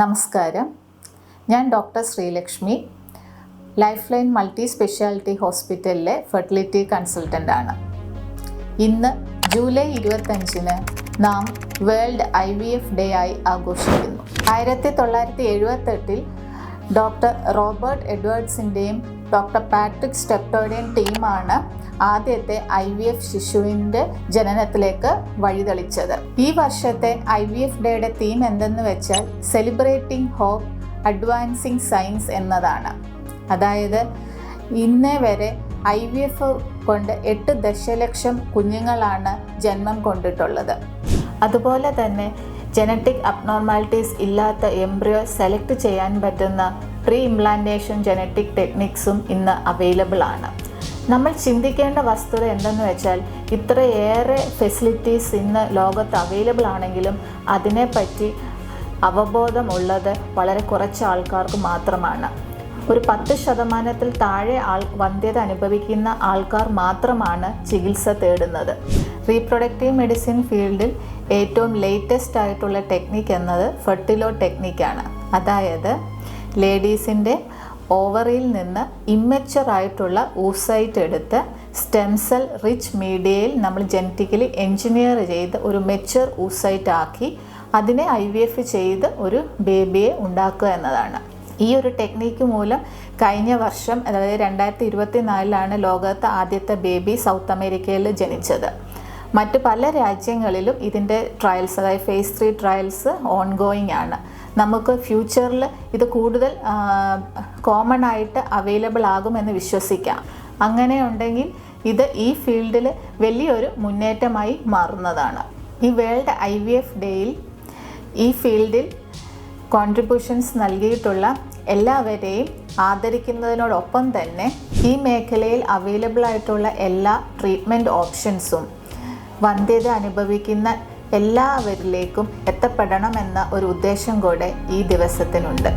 നമസ്കാരം. ഞാൻ doctor Sreelakshmi life line multi speciality ഹോസ്പിറ്റലിലെ ഫെർട്ടിലിറ്റി കൺസൾട്ടന്റ് ആണ്. ഇന്ന് ജൂലൈ ഇരുപത്തഞ്ചിന് നാം world I V F day ആയി ആഘോഷിക്കുന്നു. ആയിരത്തി തൊള്ളായിരത്തി എഴുപത്തെട്ടിൽ ഡോക്ടർ റോബർട്ട് എഡ്വേർഡ്സിന്റെയും ഡോക്ടർ പാട്രിക് സ്റ്റെപ്റ്റോയുടെയും ടീമാണ് ആദ്യത്തെ ഐ വി എഫ് ശിശുവിന്റെ ജനനത്തിലേക്ക് വഴിതെളിച്ചത്. ഈ വർഷത്തെ ഐ വി എഫ് ഡേയുടെ തീം എന്തെന്ന് വെച്ചാൽ സെലിബ്രേറ്റിംഗ് ഹോപ്പ് അഡ്വാൻസിങ് സയൻസ് എന്നതാണ്. അതായത് ഇന്നേ വരെ ഐ വി എഫ് കൊണ്ട് എട്ട് ദശലക്ഷം കുഞ്ഞുങ്ങളാണ് ജന്മം കൊണ്ടിട്ടുള്ളത്. അതുപോലെ തന്നെ ജനറ്റിക് അബ്നോർമാലിറ്റീസ് ഇല്ലാത്ത എംബ്രിയോ സെലക്ട് ചെയ്യാൻ പറ്റുന്ന പ്രീ ഇംപ്ലാന്റേഷൻ ജനറ്റിക് ടെക്നിക്സും ഇന്ന് അവൈലബിൾ ആണ്. നമ്മൾ ചിന്തിക്കേണ്ട വസ്തുത എന്തെന്ന് വെച്ചാൽ ഇത്രയേറെ ഫെസിലിറ്റീസ് ഇന്ന് ലോകത്ത് അവൈലബിൾ ആണെങ്കിലും അതിനെപ്പറ്റി അവബോധമുള്ളത് വളരെ കുറച്ച് ആൾക്കാർക്ക് മാത്രമാണ്. ഒരു പത്ത് ശതമാനത്തിൽ താഴെ ആൾ വന്ധ്യത അനുഭവിക്കുന്ന ആൾക്കാർ മാത്രമാണ് ചികിത്സ തേടുന്നത്. റീപ്രൊഡക്റ്റീവ് മെഡിസിൻ ഫീൽഡിൽ ഏറ്റവും ലേറ്റസ്റ്റ് ആയിട്ടുള്ള ടെക്നിക്ക് എന്നത് ഫെർട്ടിലോ ടെക്നിക്കാണ് അതായത് ലേഡീസിന്റെ ഓവറിയിൽ നിന്ന് ഇമ്മച്ചുർ ആയിട്ടുള്ള ഊസൈറ്റ് എടുത്ത് സ്റ്റെം സെൽ റിച്ച് മീഡിയയിൽ നമ്മൾ ജനറ്റിക്കലി എൻജിനീയർ ചെയ്ത് ഒരു മെച്ചർ ഊസൈറ്റ് ആക്കി അതിനെ ഐ വി എഫ് ചെയ്ത് ഒരു ബേബിയെ ഉണ്ടാക്കുക എന്നതാണ്. ഈ ഒരു ടെക്നീക്ക് മൂലം കഴിഞ്ഞ വർഷം അതായത് രണ്ടായിരത്തി ഇരുപത്തി നാലിലാണ് ലോകത്ത് ആദ്യത്തെ ബേബി സൗത്ത് അമേരിക്കയിൽ ജനിച്ചത്. മറ്റ് പല രാജ്യങ്ങളിലും ഇതിന്റെ ട്രയൽസ് അതായത് ഫേസ് ത്രീ ട്രയൽസ് ഓൺഗോയിങ് ആണ്. നമുക്ക് ഫ്യൂച്ചറിൽ ഇത് കൂടുതൽ കോമൺ ആയിട്ട് അവൈലബിൾ ആകുമെന്ന് വിശ്വസിക്കാം. അങ്ങനെ ഉണ്ടെങ്കിൽ ഇത് ഈ ഫീൽഡിൽ വലിയൊരു മുന്നേറ്റമായി മാറുന്നതാണ്. ഈ വേൾഡ് ഐ വി എഫ് ഡേയിൽ ഈ ഫീൽഡിൽ കോൺട്രിബ്യൂഷൻസ് നൽകിയിട്ടുള്ള എല്ലാവരെയും ആദരിക്കുന്നതിനോടൊപ്പം തന്നെ ഈ മേഖലയിൽ അവൈലബിൾ ആയിട്ടുള്ള എല്ലാ ട്രീറ്റ്മെന്റ് ഓപ്ഷൻസും വന്ധ്യത അനുഭവിക്കുന്ന എല്ലാവരിലേക്കും എത്തപ്പെടണമെന്ന ഒരു ഉദ്ദേശം കൂടെ ഈ ദിവസത്തിനുണ്ട്.